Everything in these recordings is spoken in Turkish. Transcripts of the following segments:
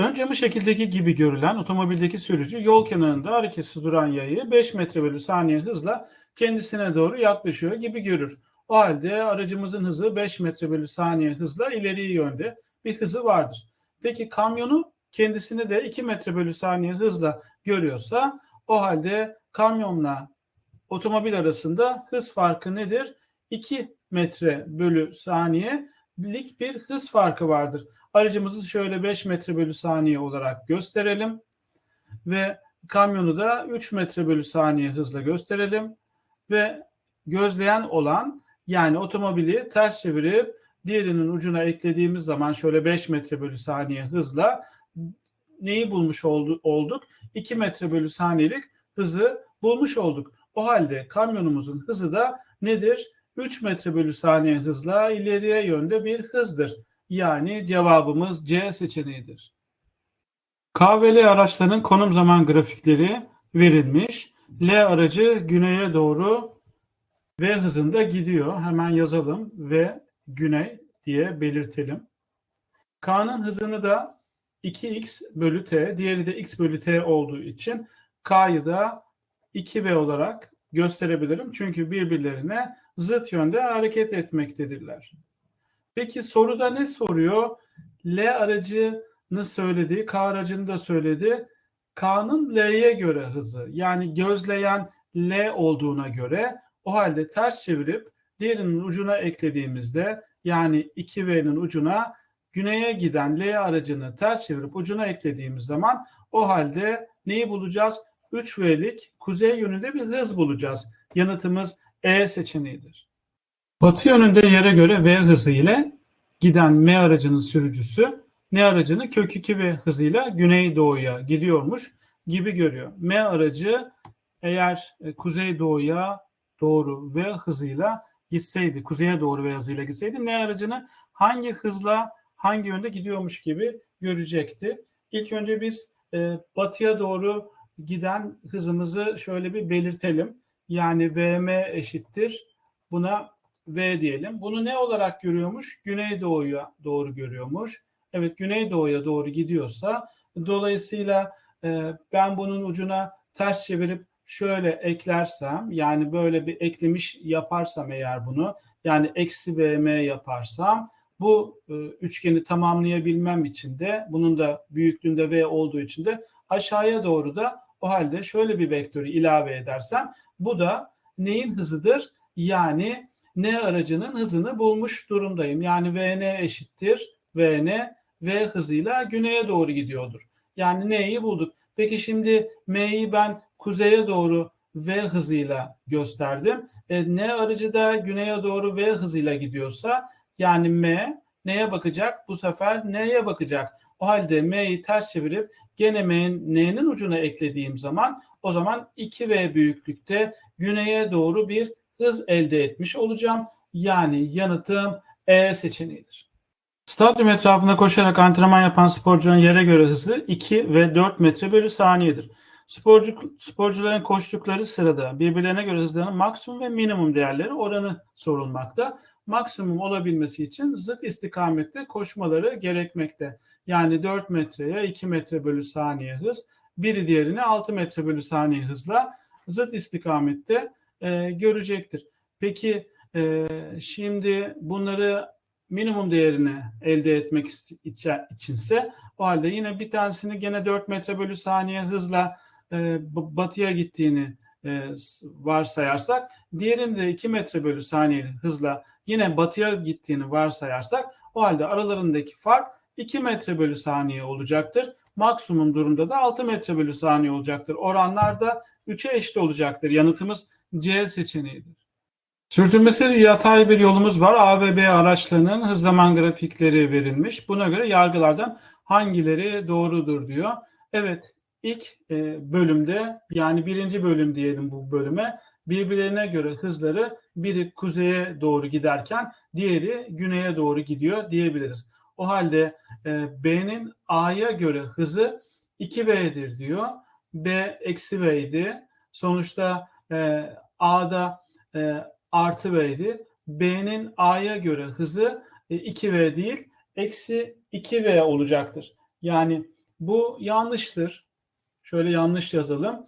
Ön camı şekildeki gibi görülen otomobildeki sürücü yol kenarında hareketsiz duran yayı 5 metre bölü saniye hızla kendisine doğru yaklaşıyor gibi görür. O halde aracımızın hızı 5 metre bölü saniye hızla ileri yönde bir hızı vardır. Peki kamyonu kendisini de 2 metre bölü saniye hızla görüyorsa o halde kamyonla otomobil arasında hız farkı nedir? 2 metre bölü saniyelik bir hız farkı vardır. Aracımızı şöyle 5 metre bölü saniye olarak gösterelim. Ve kamyonu da 3 metre bölü saniye hızla gösterelim. Ve gözleyen olan yani otomobili ters çevirip diğerinin ucuna eklediğimiz zaman şöyle 5 metre bölü saniye hızla neyi bulmuş olduk? 2 metre bölü saniyelik hızı bulmuş olduk. O halde kamyonumuzun hızı da nedir? 3 metre bölü saniye hızla ileriye yönde bir hızdır. Yani cevabımız C seçeneğidir. K ve L araçlarının konum zaman grafikleri verilmiş. L aracı güneye doğru V hızında gidiyor. Hemen yazalım ve güney diye belirtelim. K'nın hızını da 2x bölü t, diğeri de x bölü t olduğu için K'yı da 2v olarak gösterebilirim. Çünkü birbirlerine zıt yönde hareket etmektedirler. Peki soruda ne soruyor? L aracını söyledi, K aracını da söyledi. K'nın L'ye göre hızı yani gözleyen L olduğuna göre o halde ters çevirip diğerinin ucuna eklediğimizde yani 2V'nin ucuna güneye giden L aracını ters çevirip ucuna eklediğimiz zaman o halde neyi bulacağız? 3V'lik kuzey yönünde bir hız bulacağız. Yanıtımız E seçeneğidir. Batı yönünde yere göre V hızı ile giden M aracının sürücüsü N aracını kök 2 V hızıyla güneydoğuya gidiyormuş gibi görüyor. M aracı eğer e, kuzeydoğuya doğru V hızıyla gitseydi, kuzeye doğru V hızıyla gitseydi N aracını hangi hızla hangi yönde gidiyormuş gibi görecekti. İlk önce biz e, batıya doğru giden hızımızı şöyle bir belirtelim. Yani VM eşittir. Buna V diyelim. Bunu ne olarak görüyormuş? Güneydoğuya doğru görüyormuş. Evet Güneydoğuya doğru gidiyorsa dolayısıyla e, ben bunun ucuna ters çevirip şöyle eklersem yani böyle bir eklemiş yaparsam eğer bunu yani eksi VM yaparsam bu e, üçgeni tamamlayabilmem için de bunun da büyüklüğünde V olduğu için de aşağıya doğru da o halde şöyle bir vektörü ilave edersem bu da neyin hızıdır? Yani N aracının hızını bulmuş durumdayım. Yani VN eşittir VN V hızıyla güneye doğru gidiyordur. Yani N'yi bulduk. Peki şimdi M'yi ben kuzeye doğru V hızıyla gösterdim. E, N aracı da güneye doğru V hızıyla gidiyorsa yani M neye bakacak? Bu sefer N'ye bakacak. O halde M'yi ters çevirip gene N'nin ucuna eklediğim zaman o zaman 2V büyüklükte güneye doğru bir hız elde etmiş olacağım. Yani yanıtım E seçeneğidir. Stadyum etrafında koşarak antrenman yapan sporcunun yere göre hızı 2 ve 4 metre bölü saniyedir. Sporcu, sporcuların koştukları sırada birbirlerine göre hızlarının maksimum ve minimum değerleri oranı sorulmakta. Maksimum olabilmesi için zıt istikamette koşmaları gerekmekte. Yani 4 metreye 2 metre bölü saniye hız, biri diğerine 6 metre bölü saniye hızla zıt istikamette e, görecektir. Peki e, şimdi bunları minimum değerini elde etmek içinse o halde yine bir tanesini gene 4 metre bölü saniye hızla e, batıya gittiğini e, varsayarsak diğerini de 2 metre bölü saniye hızla yine batıya gittiğini varsayarsak o halde aralarındaki fark 2 metre bölü saniye olacaktır. Maksimum durumda da 6 metre bölü saniye olacaktır. Oranlar da 3'e eşit olacaktır. Yanıtımız C seçeneğidir. Sürtünmesi yatay bir yolumuz var. A ve B araçlarının hız zaman grafikleri verilmiş. Buna göre yargılardan hangileri doğrudur diyor. Evet ilk e, bölümde yani birinci bölüm diyelim bu bölüme birbirlerine göre hızları biri kuzeye doğru giderken diğeri güneye doğru gidiyor diyebiliriz. O halde e, B'nin A'ya göre hızı 2V'dir diyor. B eksi V'ydi. Sonuçta e, A'da e, artı V'ydi. B'nin A'ya göre hızı e, 2V değil eksi 2V olacaktır. Yani Bu yanlıştır. Şöyle yanlış yazalım.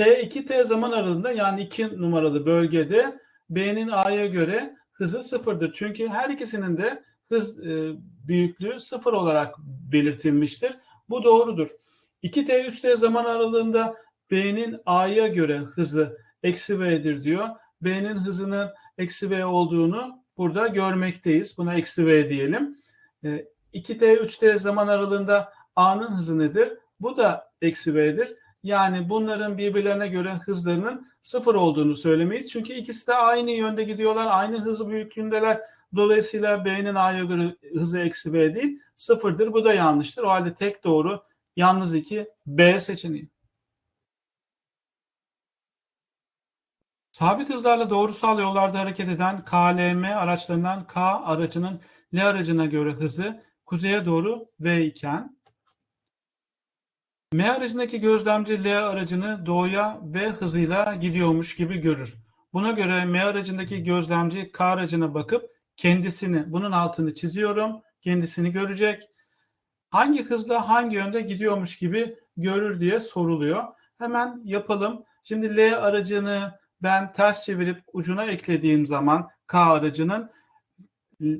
T2T zaman aralığında yani 2 numaralı bölgede B'nin A'ya göre hızı sıfırdır. Çünkü her ikisinin de hız e, büyüklüğü sıfır olarak belirtilmiştir. Bu doğrudur. 2T 3T zaman aralığında B'nin A'ya göre hızı eksi V'dir diyor. B'nin hızının eksi V olduğunu burada görmekteyiz. Buna eksi V diyelim. E, 2T 3T zaman aralığında A'nın hızı nedir? Bu da eksi V'dir. Yani bunların birbirlerine göre hızlarının sıfır olduğunu söylemeyiz. Çünkü ikisi de aynı yönde gidiyorlar. Aynı hız büyüklüğündeler. Dolayısıyla B'nin A'ya göre hızı eksi B değil. Sıfırdır. Bu da yanlıştır. O halde tek doğru yalnız iki B seçeneği. Sabit hızlarla doğrusal yollarda hareket eden KLM araçlarından K aracının L aracına göre hızı kuzeye doğru V iken M aracındaki gözlemci L aracını doğuya V hızıyla gidiyormuş gibi görür. Buna göre M aracındaki gözlemci K aracına bakıp kendisini, bunun altını çiziyorum, kendisini görecek. Hangi hızla hangi yönde gidiyormuş gibi görür diye soruluyor. Hemen yapalım. Şimdi L aracını ben ters çevirip ucuna eklediğim zaman K aracının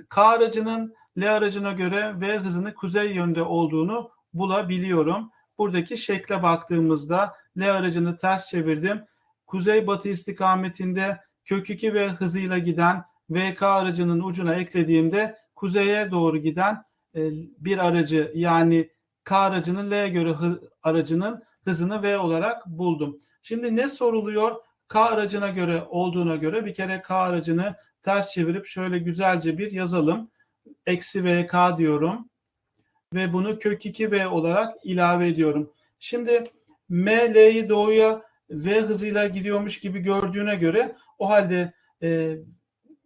K aracının L aracına göre V hızını kuzey yönde olduğunu bulabiliyorum. Buradaki şekle baktığımızda L aracını ters çevirdim. Kuzey batı istikametinde kök 2 V hızıyla giden VK aracının ucuna eklediğimde kuzeye doğru giden e, bir aracı yani K aracının L göre hı, aracının hızını V olarak buldum. Şimdi ne soruluyor? K aracına göre olduğuna göre bir kere K aracını ters çevirip şöyle güzelce bir yazalım. Eksi VK diyorum. Ve bunu kök 2V olarak ilave ediyorum. Şimdi M, L'yi doğuya V hızıyla gidiyormuş gibi gördüğüne göre o halde e,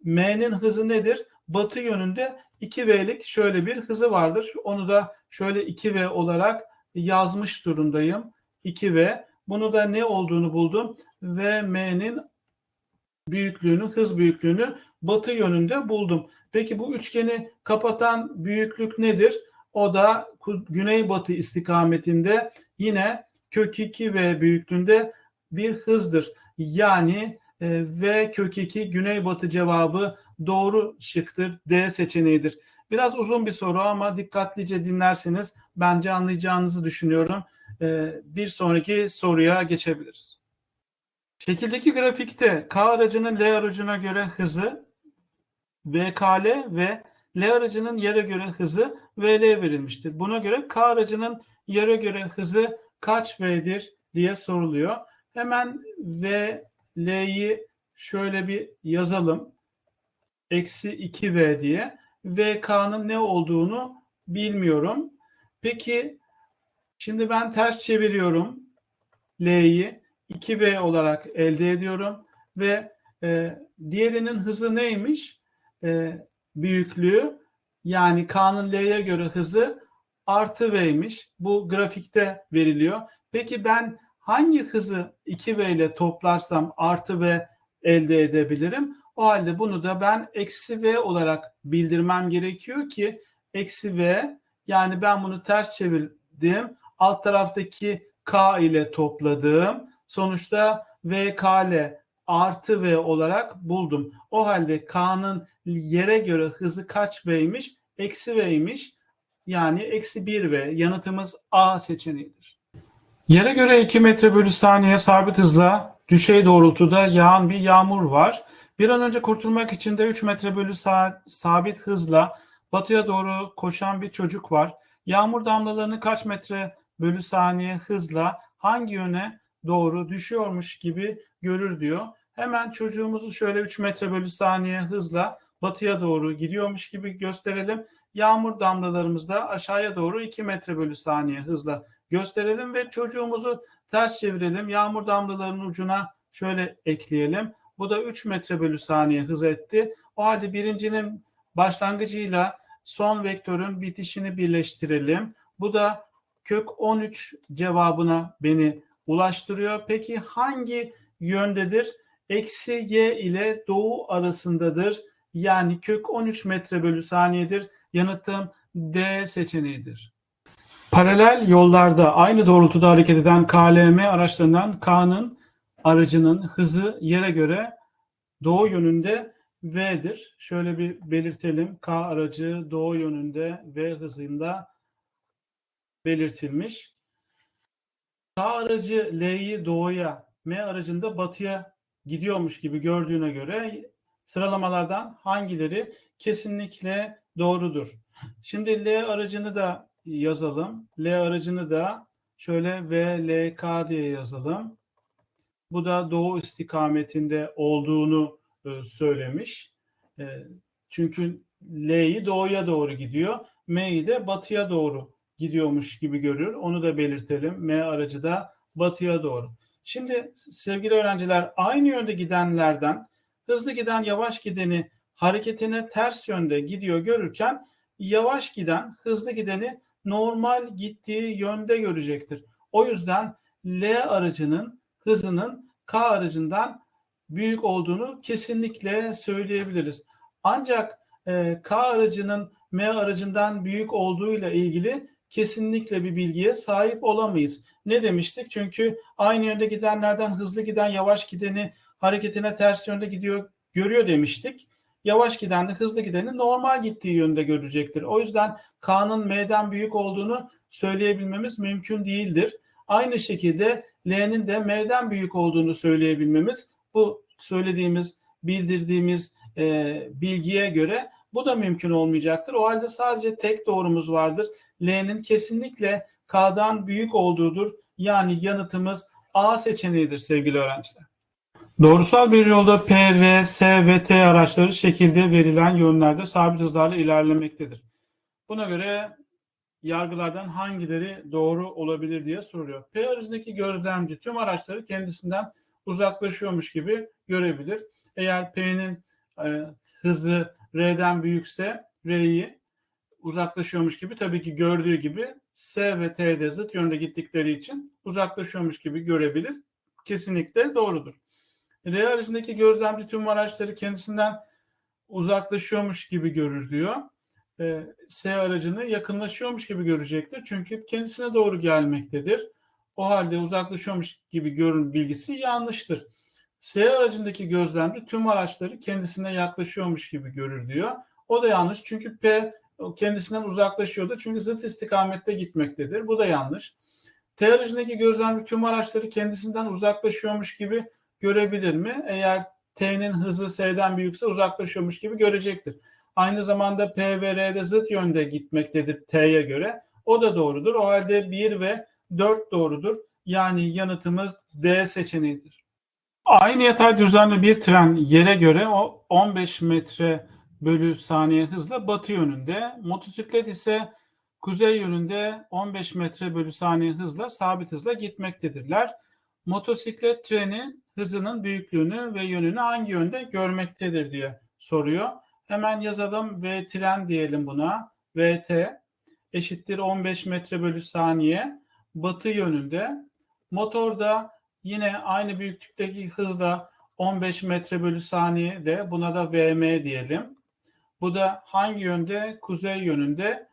M'nin hızı nedir? Batı yönünde 2V'lik şöyle bir hızı vardır. Onu da şöyle 2V olarak yazmış durumdayım. 2V. Bunu da ne olduğunu buldum. Ve M'nin büyüklüğünü, hız büyüklüğünü batı yönünde buldum. Peki bu üçgeni kapatan büyüklük nedir? O da güneybatı istikametinde yine kök 2 v büyüklüğünde bir hızdır. Yani e, v kök 2 güneybatı cevabı doğru şıktır. D seçeneğidir. Biraz uzun bir soru ama dikkatlice dinlerseniz bence anlayacağınızı düşünüyorum. E, bir sonraki soruya geçebiliriz. Şekildeki grafikte K aracının L aracına göre hızı VKL ve L aracının yere göre hızı VL verilmiştir. Buna göre K aracının yere göre hızı kaç V'dir diye soruluyor. Hemen V, L'yi şöyle bir yazalım. Eksi 2V diye. VK'nın ne olduğunu bilmiyorum. Peki şimdi ben ters çeviriyorum. L'yi 2V olarak elde ediyorum. Ve e, diğerinin hızı neymiş? E, büyüklüğü yani K'nın L'ye göre hızı artı V'ymiş. Bu grafikte veriliyor. Peki ben hangi hızı 2V ile toplarsam artı V elde edebilirim? O halde bunu da ben eksi V olarak bildirmem gerekiyor ki eksi V yani ben bunu ters çevirdim. Alt taraftaki K ile topladım. Sonuçta VKL artı V olarak buldum. O halde K'nın yere göre hızı kaç V'ymiş? Eksi V'ymiş. Yani eksi 1 V. Yanıtımız A seçeneğidir. Yere göre 2 metre bölü saniye sabit hızla düşey doğrultuda yağan bir yağmur var. Bir an önce kurtulmak için de 3 metre bölü sa- sabit hızla batıya doğru koşan bir çocuk var. Yağmur damlalarını kaç metre bölü saniye hızla hangi yöne doğru düşüyormuş gibi görür diyor. Hemen çocuğumuzu şöyle 3 metre bölü saniye hızla batıya doğru gidiyormuş gibi gösterelim. Yağmur damlalarımız da aşağıya doğru 2 metre bölü saniye hızla gösterelim ve çocuğumuzu ters çevirelim. Yağmur damlalarının ucuna şöyle ekleyelim. Bu da 3 metre bölü saniye hız etti. O halde birincinin başlangıcıyla son vektörün bitişini birleştirelim. Bu da kök 13 cevabına beni ulaştırıyor. Peki hangi yöndedir? Eksi y ile doğu arasındadır. Yani kök 13 metre bölü saniyedir. Yanıtım D seçeneğidir. Paralel yollarda aynı doğrultuda hareket eden KLM araçlarından K'nın aracının hızı yere göre doğu yönünde V'dir. Şöyle bir belirtelim. K aracı doğu yönünde V hızında belirtilmiş. K aracı L'yi doğuya, M aracında batıya gidiyormuş gibi gördüğüne göre sıralamalardan hangileri kesinlikle doğrudur? Şimdi L aracını da yazalım. L aracını da şöyle VLK diye yazalım. Bu da doğu istikametinde olduğunu e, söylemiş. E, çünkü L'yi doğuya doğru gidiyor. M'yi de batıya doğru gidiyormuş gibi görür. Onu da belirtelim. M aracı da batıya doğru. Şimdi sevgili öğrenciler aynı yönde gidenlerden hızlı giden yavaş gideni hareketine ters yönde gidiyor görürken yavaş giden hızlı gideni normal gittiği yönde görecektir. O yüzden L aracının hızının K aracından büyük olduğunu kesinlikle söyleyebiliriz. Ancak e, K aracının M aracından büyük olduğuyla ilgili kesinlikle bir bilgiye sahip olamayız. Ne demiştik? Çünkü aynı yönde gidenlerden hızlı giden yavaş gideni hareketine ters yönde gidiyor görüyor demiştik. Yavaş giden de hızlı gideni normal gittiği yönde görecektir. O yüzden K'nın M'den büyük olduğunu söyleyebilmemiz mümkün değildir. Aynı şekilde L'nin de M'den büyük olduğunu söyleyebilmemiz bu söylediğimiz, bildirdiğimiz e, bilgiye göre bu da mümkün olmayacaktır. O halde sadece tek doğrumuz vardır. L'nin kesinlikle K'dan büyük olduğudur. Yani yanıtımız A seçeneğidir sevgili öğrenciler. Doğrusal bir yolda P, R, S ve T araçları şekilde verilen yönlerde sabit hızlarla ilerlemektedir. Buna göre yargılardan hangileri doğru olabilir diye soruluyor. P aracındaki gözlemci tüm araçları kendisinden uzaklaşıyormuş gibi görebilir. Eğer P'nin e, hızı R'den büyükse R'yi uzaklaşıyormuş gibi tabii ki gördüğü gibi S ve T'de zıt yönde gittikleri için uzaklaşıyormuş gibi görebilir. Kesinlikle doğrudur. R aracındaki gözlemci tüm araçları kendisinden uzaklaşıyormuş gibi görür diyor. E, S aracını yakınlaşıyormuş gibi görecektir. Çünkü kendisine doğru gelmektedir. O halde uzaklaşıyormuş gibi görün bilgisi yanlıştır. S aracındaki gözlemci tüm araçları kendisine yaklaşıyormuş gibi görür diyor. O da yanlış çünkü P kendisinden uzaklaşıyordu. Çünkü zıt istikamette gitmektedir. Bu da yanlış. T aracındaki gözlemci tüm araçları kendisinden uzaklaşıyormuş gibi görebilir mi? Eğer T'nin hızı S'den büyükse uzaklaşıyormuş gibi görecektir. Aynı zamanda P ve R'de zıt yönde gitmektedir T'ye göre. O da doğrudur. O halde 1 ve 4 doğrudur. Yani yanıtımız D seçeneğidir. Aynı yatay düzlemli bir tren yere göre o 15 metre bölü saniye hızla batı yönünde. Motosiklet ise kuzey yönünde 15 metre bölü saniye hızla sabit hızla gitmektedirler. Motosiklet treni hızının büyüklüğünü ve yönünü hangi yönde görmektedir diye soruyor. Hemen yazalım v tren diyelim buna. VT eşittir 15 metre bölü saniye batı yönünde. Motor da yine aynı büyüklükteki hızla 15 metre bölü saniye de buna da VM diyelim. Bu da hangi yönde? Kuzey yönünde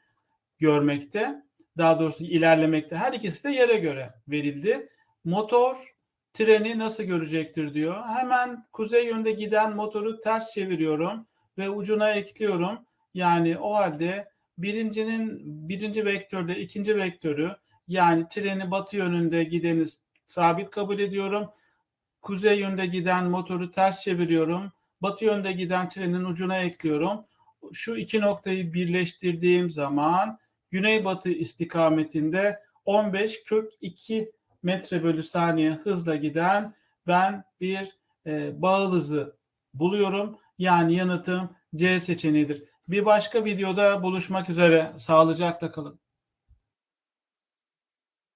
görmekte. Daha doğrusu ilerlemekte. Her ikisi de yere göre verildi. Motor treni nasıl görecektir diyor. Hemen kuzey yönde giden motoru ters çeviriyorum ve ucuna ekliyorum. Yani o halde birincinin birinci vektörde ikinci vektörü yani treni batı yönünde gideni sabit kabul ediyorum. Kuzey yönde giden motoru ters çeviriyorum. Batı yönde giden trenin ucuna ekliyorum. Şu iki noktayı birleştirdiğim zaman güneybatı istikametinde 15 kök 2 metre bölü saniye hızla giden ben bir e, bağıl hızı buluyorum. Yani yanıtım C seçeneğidir. Bir başka videoda buluşmak üzere. Sağlıcakla kalın.